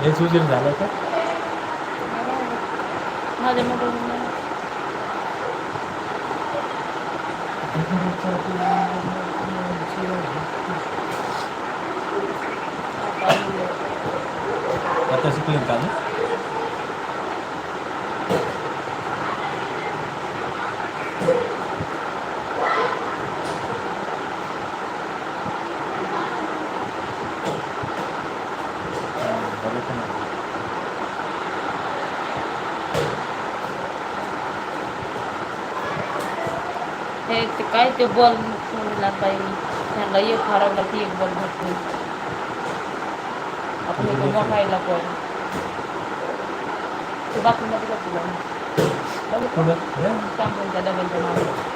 हेच उशीर झाला का? माझ्या आता शिकले का ते बॉल सोडला पाहिजे त्यांना एक हरवला की एक बॉल भेटतो आपण इथं मोठायला पण ते बाथरूममध्ये जातो जाऊन. बघितलं? पुढं हे?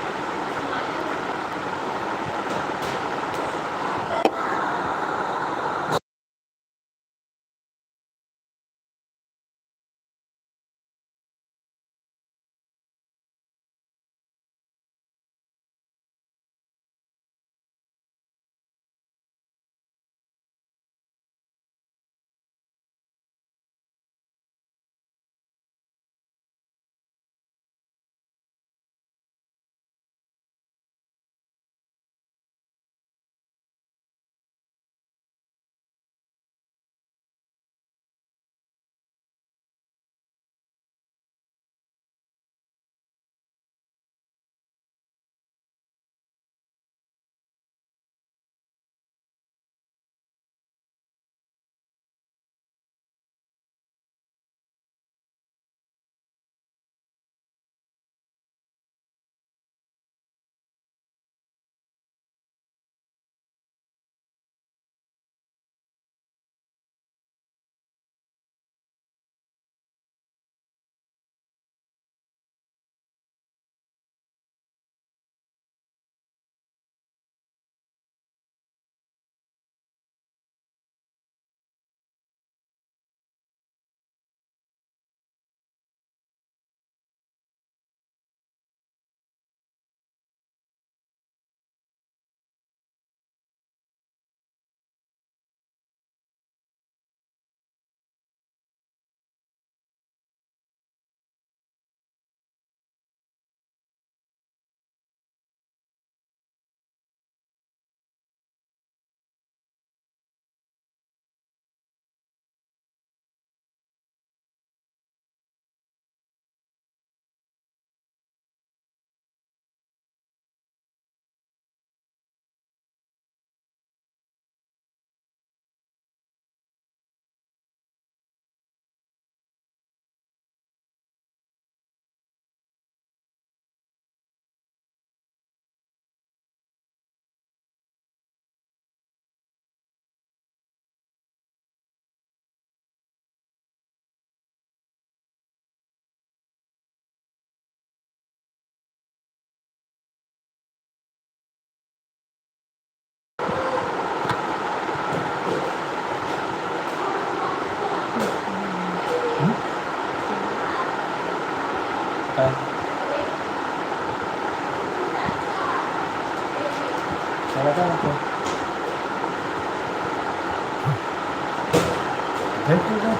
হ্যাঁ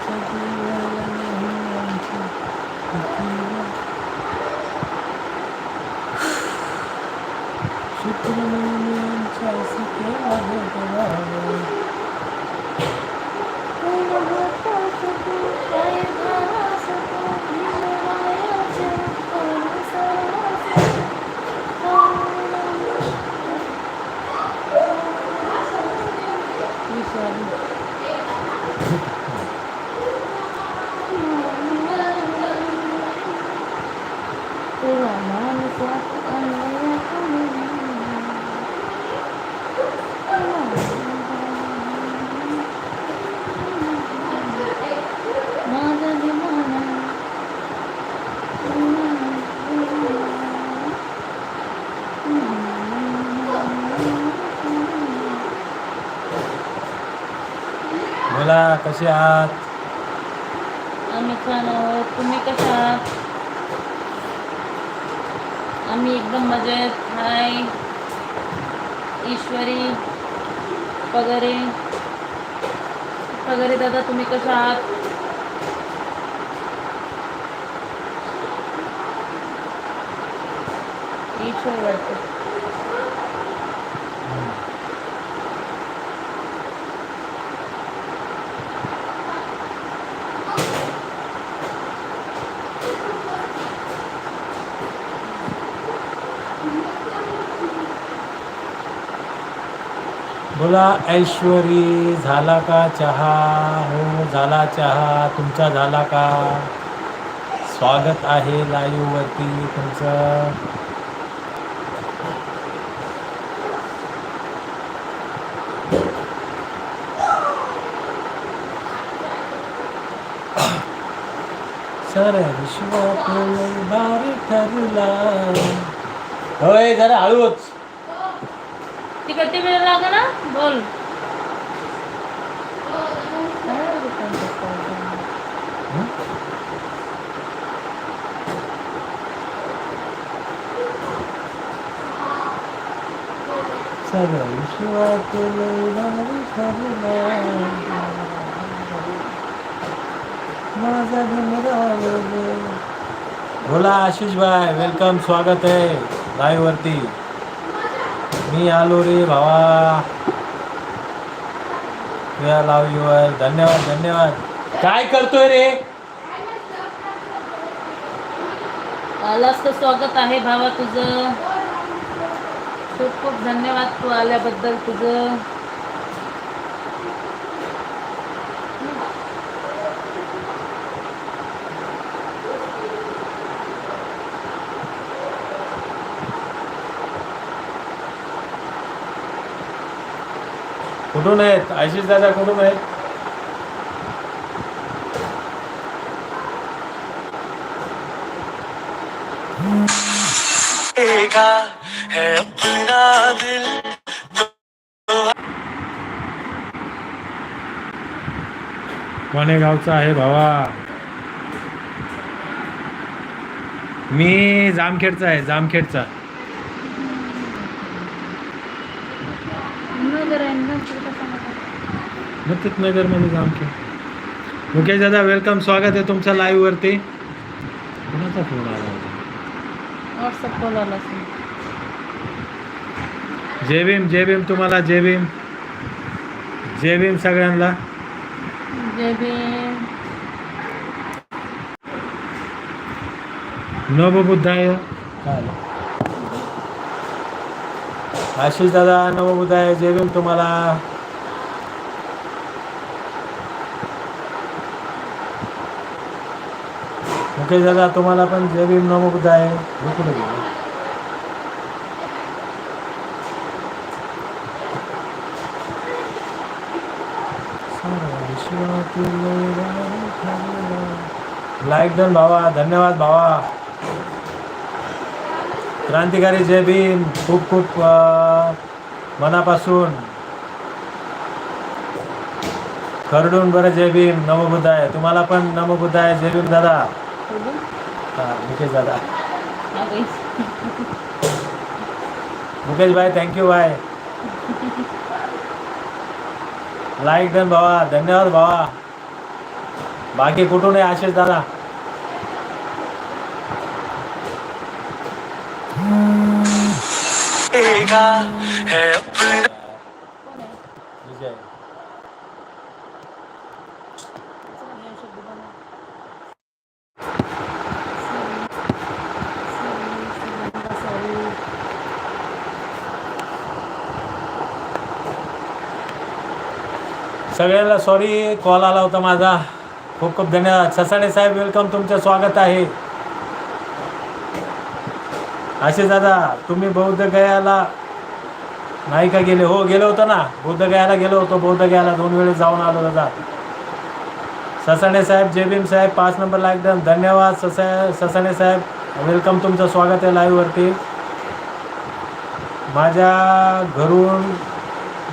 कसे आहात? आम्ही छान आहोत. तुम्ही कशा आहात? आम्ही एकदम मजेत. हाय. ईश्वरी वगैरे पगरे वगैरे दादा तुम्ही कशा आहात ईश्वर वाटतं बोला ऐश्वरी झाला का चहा? हो झाला चहा. तुमचा झाला का? स्वागत आहे लाईववरती तुमचं. सर विश्वात भारी ठरला. होय जरा हळूच. तिकडे वेळ ना बोल. बोला आशिष भाई वेलकम स्वागत आहे लाईव्ह वरती. मी आलो रे भावा. लाव युअर धन्यवाद धन्यवाद. काय करतोय रे? आलास तर स्वागत आहे भावा तुझं. खूप खूप धन्यवाद तू आल्याबद्दल तुझं. कुठून आहेत? आशिष दादा कुठून आहेत? है कोणे गावचा आहे भावा? मी जामखेडचा आहे जामखेडचा नगर आहे ना, तुला मुक्तित नगरमध्ये जामखेड मुकेश दादा वेलकम स्वागत आहे तुमचं लाईव्ह वरती. कोणाचा फोन आला होता? व्हॉट्सअप कॉल आला जय भीम जय भीम तुम्हाला जय भीम जय भीम सगळ्यांना. जय भीम नवबुद्धाय आशिष दादा नवबुद्धाय जय भीम तुम्हाला. मुकेश दादा तुम्हाला पण जय भीम नवबुद्धाय हे कुठे गेले? लाईक डन भावा धन्यवाद भावा क्रांतिकारी जय भीम. खूप खूप मनापासून. खरडून बरं जय भीम. नमबुद्ध आहे तुम्हाला पण नमबुद्ध आहे जय भीम दादा. हा मुकेश दादा। हा. मुकेश भाई थँक्यू भाई। लाईक डन भावा धन्यवाद भावा बाकी कुठून आहे आशिष दादा? है अपना सगळ्यांना सॉरी कॉल आला होता माझा. खूप खूप धन्यवाद. ससाणे साहेब वेलकम तुमचं स्वागत आहे. असे दादा तुम्ही बौद्ध गयाला नाही का गेले? हो गेलो होतो ना. बौद्ध गयाला गेलो होतो. बौद्ध गयाला दोन वेळेस जाऊन आलो दादा. ससाणे साहेब जेबीम भीम साहेब पाच नंबरला एकदम धन्यवाद ससा ससाणे साहेब. वेलकम तुमचं स्वागत आहे लाईव्हवरती माझ्या घरून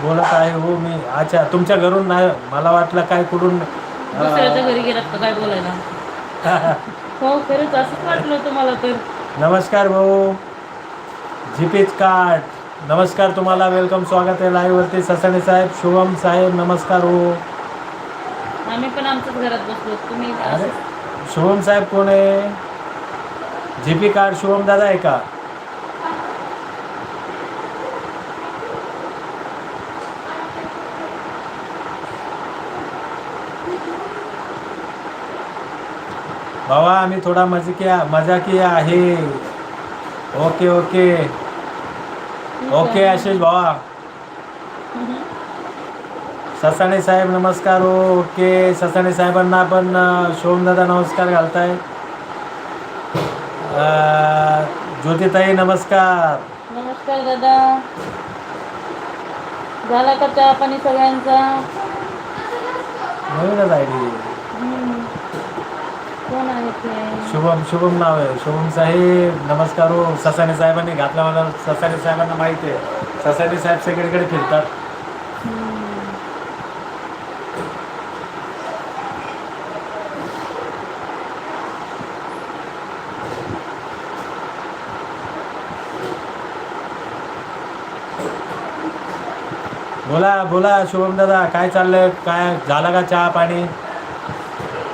बोलत आहे हो मी अच्छा तुमच्या घरून नाही मला वाटलं काय कुठून दुसऱ्याच्या घरी गेलात का काय बोलायला? हो खरंच असंच वाटलं होतं मला तर. नमस्कार भाऊ. जीपीच कार्ड नमस्कार तुम्हाला वेलकम स्वागत आहे लाईव्हवरती ससाणे साहेब शुभम साहेब नमस्कार हो. आम्ही पण आमच्याच घरात बसलो. तुम्ही अरे शुभम साहेब कोण आहे? जीपी कार्ड शुभम दादा आहे का? बाबा आम्ही थोडा मजा किया मजा किया आहे. Okay okay. ओके आशिष भावा. ससाणे साहेब नमस्कार. ओके ससाणे साहेबांना आपण दादा नमस्कार घालताय. ज्योतिताई नमस्कार. नमस्कार दादा. झाला का चहा पाणी सगळ्यांचा? नवीनच आय डी हम्म. कोण आहे ते शुभम शुभम नाव आहे. शुभम साहेब नमस्कार. हो ससाने साहेबांनी घातला मला. ससाने साहेबांना माहिती आहे. ससाने साहेब सगळीकडे फिरतात. बोला बोला शुभम दादा. काय चाललंय? काय झालं का चहा पाणी?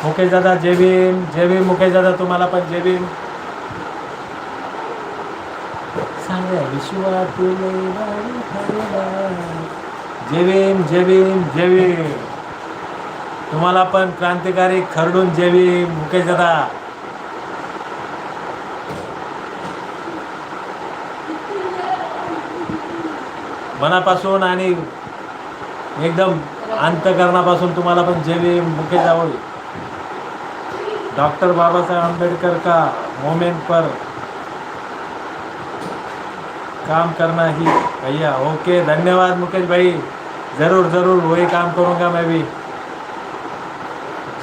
मुकेश दादा जय भीम जय भीम मुकेश दादा तुम्हाला पण जय भीम. सांगा विश्वातील वाणी हरवा. जय भीम जय भीम जय भीम. तुम्हाला पण क्रांतिकारी खरडून जय भीम मुकेश दादा. मनापासून आणि एकदम अंतकरणापासून तुम्हाला पण जेवी मुकेश आवड डॉक्टर बाबा साहेब अंबेडकर का मोमेंट पर काम करना ही भैया। ओके, धन्यवाद मुकेश भाई। ज़रूर ज़रूर, वही काम करूँगा मैं भी।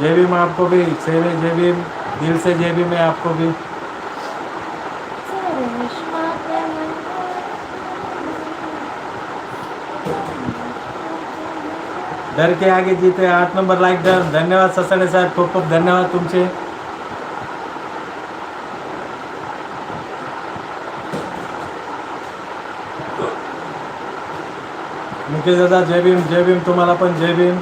जे भी मैं आपको भी सेवे जे भी दिल से जे भी मैं आपको भी। डर के आगे जीते आठ नंबर लाईक डर धन्यवाद ससाणे साहेब खूप खूप धन्यवाद तुमचे. मुकेश दादा जय भीम जय भीम तुम्हाला पण जय भीम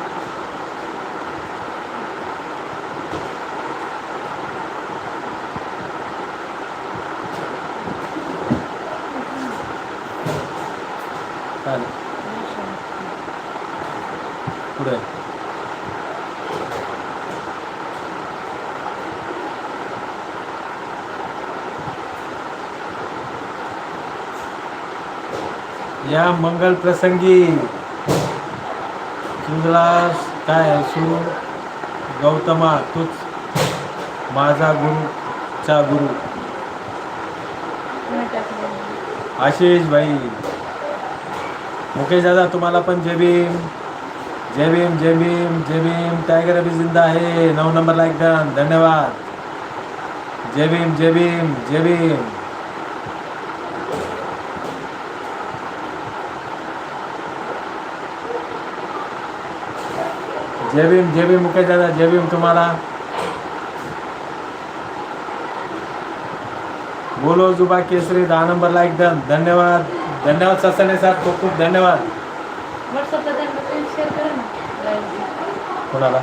चालेल पुढे या मंगल प्रसंगी तुला काय असू गौतमा तूच माझा गुरुचा गुरु. तुम्ही आशिष भाई मुकेश दादा तुम्हाला पण जय भीम. जय भीम जय भीम जय भीम. टायगर अभी जिंदा आहे नऊ नंबर लाईक डन धन्यवाद. जय भीम जय भीम जय भीम. जय भीम जय भीम मुकेश दादा जय भीम तुम्हाला. बोलो जुबा केसरी दहा नंबर लाईक डन धन्यवाद. धन्यवाद ससाने साहेब खूप खूप धन्यवाद. करा. कोणाला.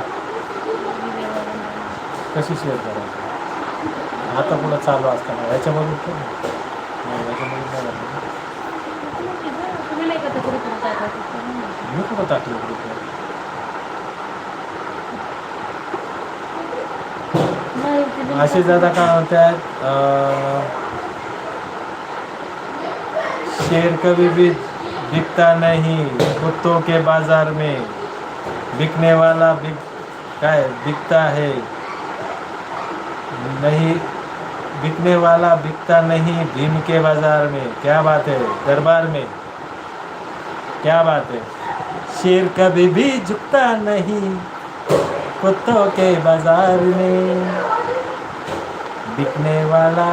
कशी शेअर करायची आता पुढं चालू असताना. याच्यामधून याच्यामधून? मी कुठं टाकलं का? दादा काय म्हणतात अं, शेर कभी भी बिकता नहीं कुत्तों के बाज़ार में बिकने वाला बिक बिकता है। नहीं बिकने वाला बिकता नहीं भीम के बाज़ार में। क्या बात है दरबार में। क्या बात है। शेर कभी भी झुकता नहीं कुत्तों के बाज़ार में। बिकने वाला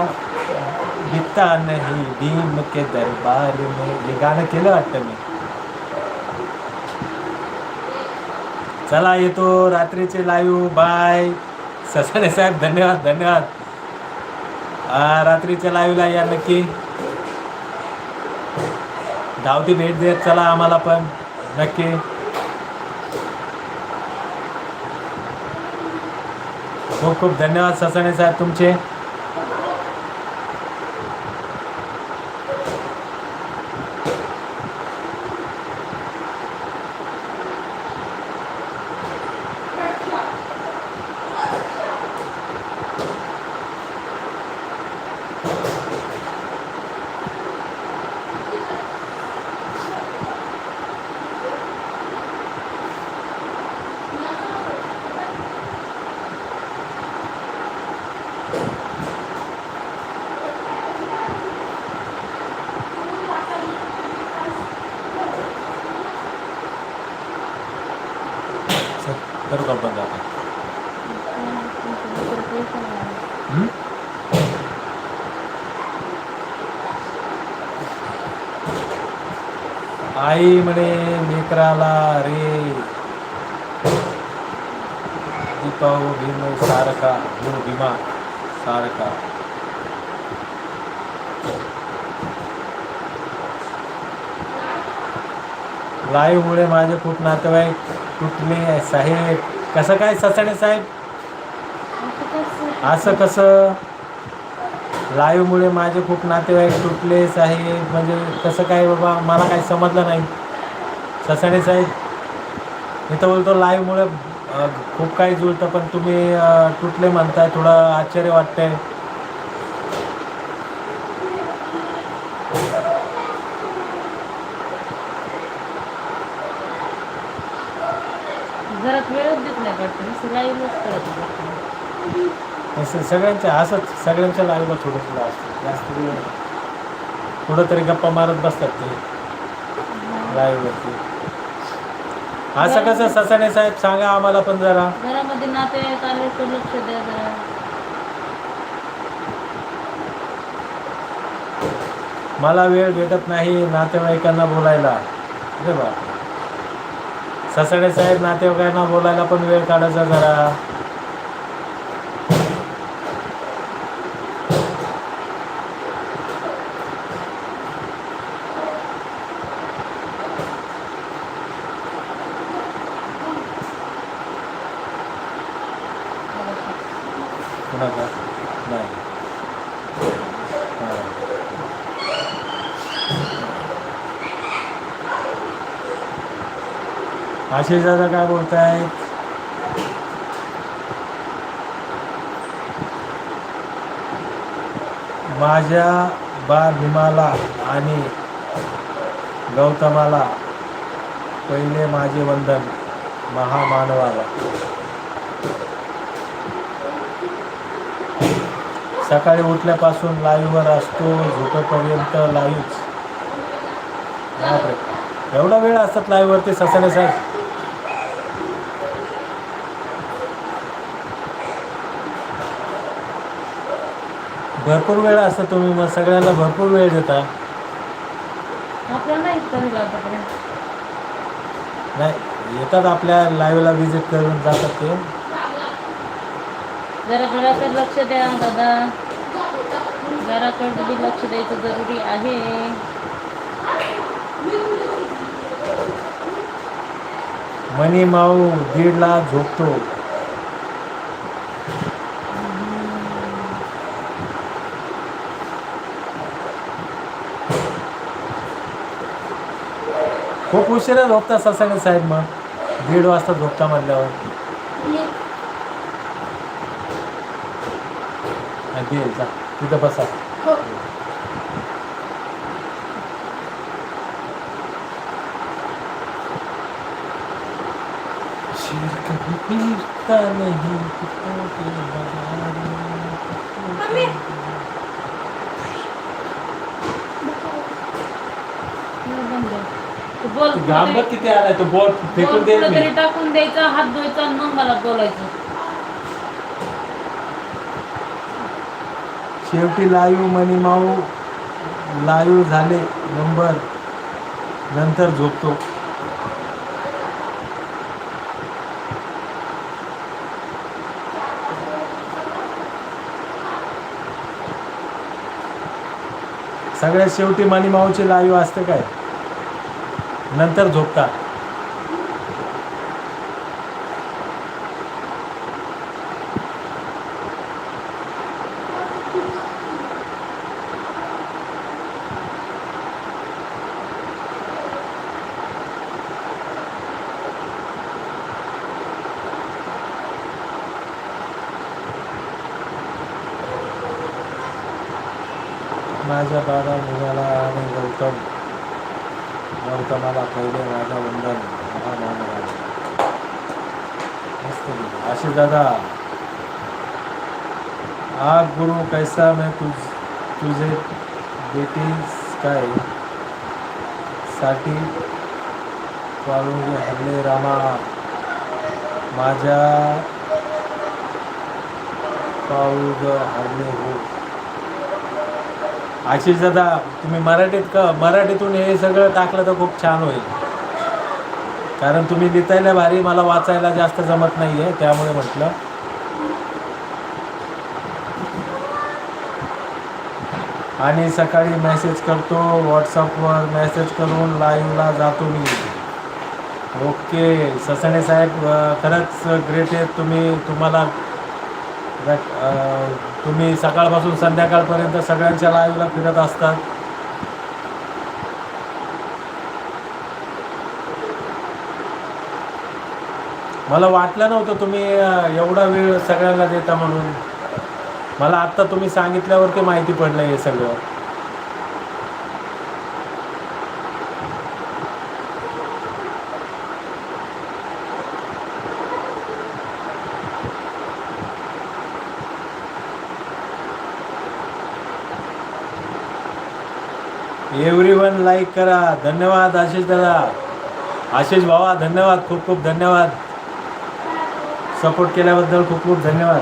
बिकता नहीं भीम के दरबार में। हे गाणं केलं वाटतं मी। चला येतो रात्रीचे लाईव्ह बाय ससाने साहेब धन्यवाद धन्यवाद. आ, रात्रीच्या लाईव्हला या नक्की. धावती भेट देत चला आम्हाला पण नक्की. खूप खूप धन्यवाद ससाणे साहेब तुमचे सर, करू का बंद आता हं? आई म्हणे लेकराला रे. दीपाऊ भीम सारखा भीम भीमा सारखा. लाईव्हमुळे माझे खूप नातेवाईक तुटले साहेब. कसं काय ससाणे साहेब? असं कसं? लाईव्हमुळे माझे खूप नातेवाईक तुटले साहेब म्हणजे कसं काय बाबा मला काही समजलं नाही. ससाणे साहेब तर बोलतो लाईव्हमुळे खूप काही जुळतं पण तुम्ही तुटले म्हणताय थोडं आश्चर्य वाटतंय. घरात वेळच देत नाही वाटतं नुसतं लाईव्हच करत असं सगळ्यांच्या असंच सगळ्यांच्या लाईव्हला थोडं थोडं असतं जास्त वेळ. थोडं तरी गप्पा मारत बसतात ते. लाईव्हवरती असं कसं ससाणे साहेब सांगा आम्हाला पण जरा. घरामध्ये नातेवाईक आले तर लक्ष द्या जरा. मला वेळ भेटत नाही नातेवाईकांना बोलायला. अरे बा ससाणे साहेब नातेवाईकांना बोलायला पण वेळ काढायचा जरा. कुणाचा नाही. हां. आशिष दादा काय बोलतायत माझ्या बा भीमाला आणि गौतमाला पहिले माझे वंदन महामानवाला. सकाळी उठल्यापासून लाईव्हवर असतो झोपेपर्यंत लाईव्ह बापरे. एवढा वेळ असतात लाईव्हवरती ससाने साहेब? भरपूर वेळ असतं तुम्ही मग सगळ्यांना भरपूर वेळ देता. नाही येतात आपल्या लाईव्हला विजिट करून जातात ते. जरा घराकडे लक्ष द्या दादा. घराकडे बी लक्ष द्यायचं जरुरी आहे. मनी माऊ दीडला झोपतो. खूप उशिरा झोपता ससाने साहेब मग. दीड वाजता झोपता म्हणल्यावर हा, दे जा. तिथं बसा. शेर कभी पीता नहीं कुत्तों के बाजार में, कुत्तों के बंद आहे. तो बॉल ते गांबत किती आलाय तो बॉल फेकून कुठेतरी टाकून द्यायचा हात धुवायचा आणि मग मला बोलायचं. शेवटी लाईव्ह मणिमाऊ लाईव्ह झाले नंबर. नंतर झोपतो. सगळ्यात शेवटी मनी लाईव्ह असते काय? नंतर झोपता माझ्या दादा निघाला आणि गौतम गौतमाला पहिले माझा वंदन हा मानवाला मस्त लिहिलं. दादा आ गुरु कैसा मैं तुझ तुझे बेटी काय साठी पाळून हरले रामा। माझ्या पाऊग हरले हो। आशिष दादा तुम्ही मराठीत का मराठीतून हे सगळं टाकलं तर खूप छान होईल. कारण तुम्ही लिहितायला भारी मला वाचायला जास्त जमत नाही आहे त्यामुळे म्हटलं. आणि सकाळी मेसेज करतो व्हॉट्सअपवर मेसेज करून लाईव्हला जातो मी. ओके ससणे साहेब खरंच ग्रेट आहे. तुम्ही तुम्हाला तुम्ही सकाळपासून संध्याकाळपर्यंत सगळ्यांच्या लाईव्हला फिरत असतात. मला वाटलं नव्हतं तुम्ही एवढा वेळ सगळ्यांना देता म्हणून. मला आत्ता तुम्ही सांगितल्यावरती माहिती पडलं हे सगळं. एव्हरी वन लाईक करा. धन्यवाद आशिष दादा. आशिष भावा धन्यवाद. खूप खूप धन्यवाद. सपोर्ट केल्याबद्दल खूप खूप धन्यवाद.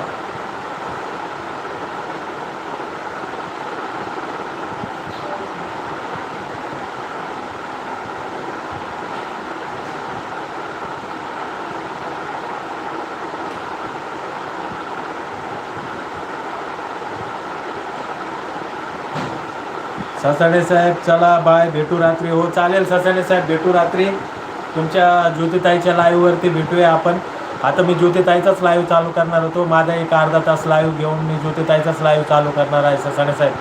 ससाणे साहेब चला बाय भेटू रात्री. हो चालेल ससाणे साहेब भेटू रात्री. तुमच्या ज्योतिताईच्या लाईव्हवरती भेटूया आपण. आता मी ज्योतिताईचाच लाईव्ह चालू करणार होतो. माझा एक अर्धा तास लाईव्ह घेऊन मी ज्योतिताईचाच लाईव्ह चालू करणार आहे ससाणे साहेब.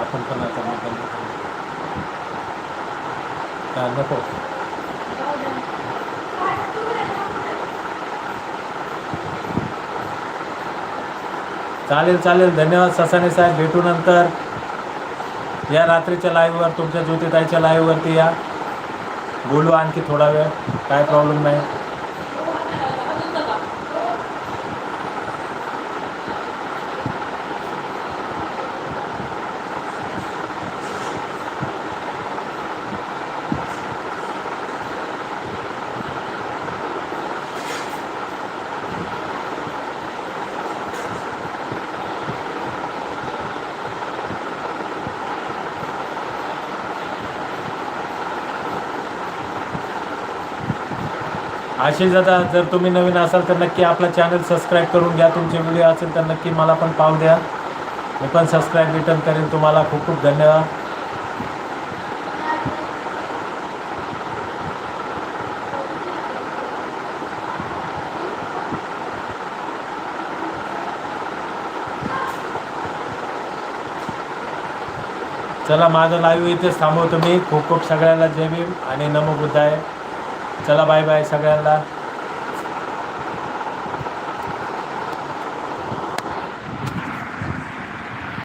आपण पण आता नको. चालेल चालेल. धन्यवाद ससाने साहेब. भेटू नंतर. या रात्रीच्या लाईव्हवर तुमच्या ज्योतिताईच्या लाईव्हवरती या. बोलू आणखी थोडा वेळ. काय प्रॉब्लेम नाही. आशिष दादा जर तुम्ही नवीन असाल तर नक्की आपला चॅनल सबस्क्राईब करून घ्या. तुमचे व्हिडिओ असेल तर नक्की मला पण पाव द्या. मी पण सबस्क्राईब रिटर्न करेन. तुम्हाला खूप खूप धन्यवाद. चला माझं लाईव्ह इथेच थांबवतो मी. खूप खूप सगळ्यांना जय भीम आणि नमो बुद्धाय. चला बाय बाय सगळ्यांना.